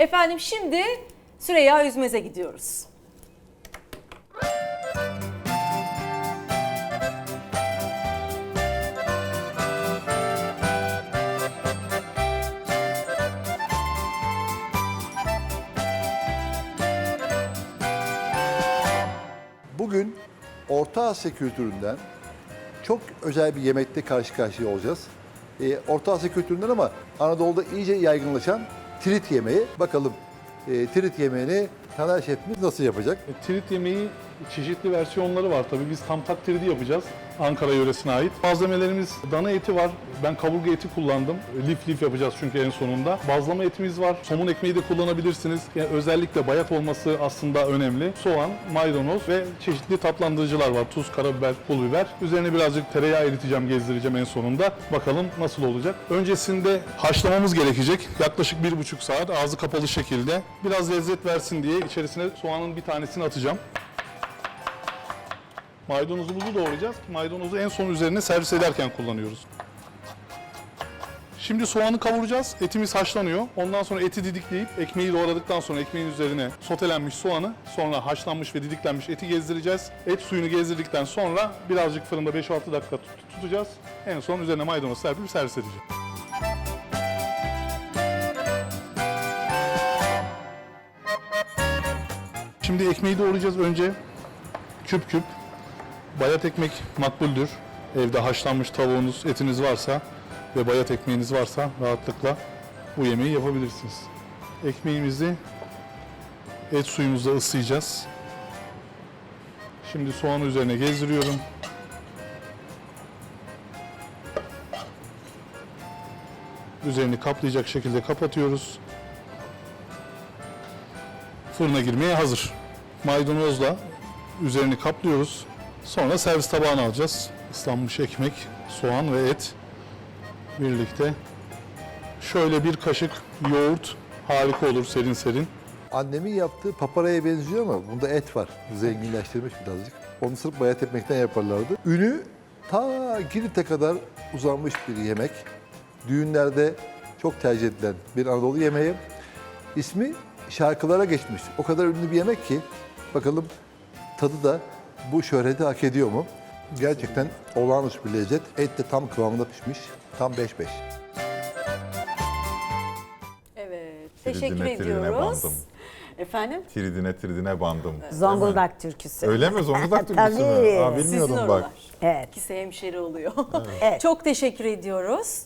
Efendim şimdi Süreyya Üzmez'e gidiyoruz. Bugün Orta Asya kültüründen çok özel bir yemekle karşı karşıya olacağız. Ee, Orta Asya kültüründen ama Anadolu'da iyice yaygınlaşan trit yemeği. Bakalım e, trit yemeğini Taner Şefimiz nasıl yapacak? E, Trit yemeği çeşitli versiyonları var tabii. Biz tam tak tridi yapacağız. Ankara yöresine ait. Malzemelerimiz dana eti var. Ben kaburga eti kullandım. Lif lif yapacağız çünkü en sonunda. Bazlama etimiz var. Somun ekmeği de kullanabilirsiniz. Yani özellikle bayat olması aslında önemli. Soğan, maydanoz ve çeşitli tatlandırıcılar var. Tuz, karabiber, pul biber. Üzerine birazcık tereyağı eriteceğim, gezdireceğim en sonunda. Bakalım nasıl olacak. Öncesinde haşlamamız gerekecek. Yaklaşık bir buçuk saat ağzı kapalı şekilde. Biraz lezzet versin diye içerisine soğanın bir tanesini atacağım. Maydanozumuzu doğrayacağız. Maydanozu en son üzerine servis ederken kullanıyoruz. Şimdi soğanı kavuracağız. Etimiz haşlanıyor. Ondan sonra eti didikleyip ekmeği doğradıktan sonra ekmeğin üzerine sotelenmiş soğanı, sonra haşlanmış ve didiklenmiş eti gezdireceğiz. Et suyunu gezdirdikten sonra birazcık fırında 5-6 dakika tut- tutacağız. En son üzerine maydanoz serpip servis edeceğiz. Şimdi ekmeği doğrayacağız önce. Küp küp. Bayat ekmek makbuldür. Evde haşlanmış tavuğunuz, etiniz varsa ve bayat ekmeğiniz varsa rahatlıkla bu yemeği yapabilirsiniz. Ekmeğimizi et suyumuzla ıslayacağız. Şimdi soğanı üzerine gezdiriyorum. Üzerini kaplayacak şekilde kapatıyoruz. Fırına girmeye hazır. Maydanozla üzerini kaplıyoruz. Sonra servis tabağına alacağız. Islanmış ekmek, soğan ve et birlikte. Şöyle bir kaşık yoğurt harika olur serin serin. Annemin yaptığı paparaya benziyor ama bunda et var. Zenginleştirmiş birazcık. Onu sırf bayat ekmekten yaparlardı. Ünü ta Girit'e kadar uzanmış bir yemek. Düğünlerde çok tercih edilen bir Anadolu yemeği. İsmi şarkılara geçmiş. O kadar ünlü bir yemek ki bakalım tadı da bu şöhreti hak ediyor mu? Gerçekten olağanüstü bir lezzet. Et de tam kıvamında pişmiş. Tam 5-5. Evet, Tridine, teşekkür tridine ediyoruz. bandım. Efendim? Tridine tridine bandım. Zonguldak türküsü. Öyle mi? Zonguldak türküsü mü? Tabii. Aa, Sizin bilmiyordum oralar. bak. Evet. İkisi hemşeri oluyor. Evet. Çok teşekkür ediyoruz.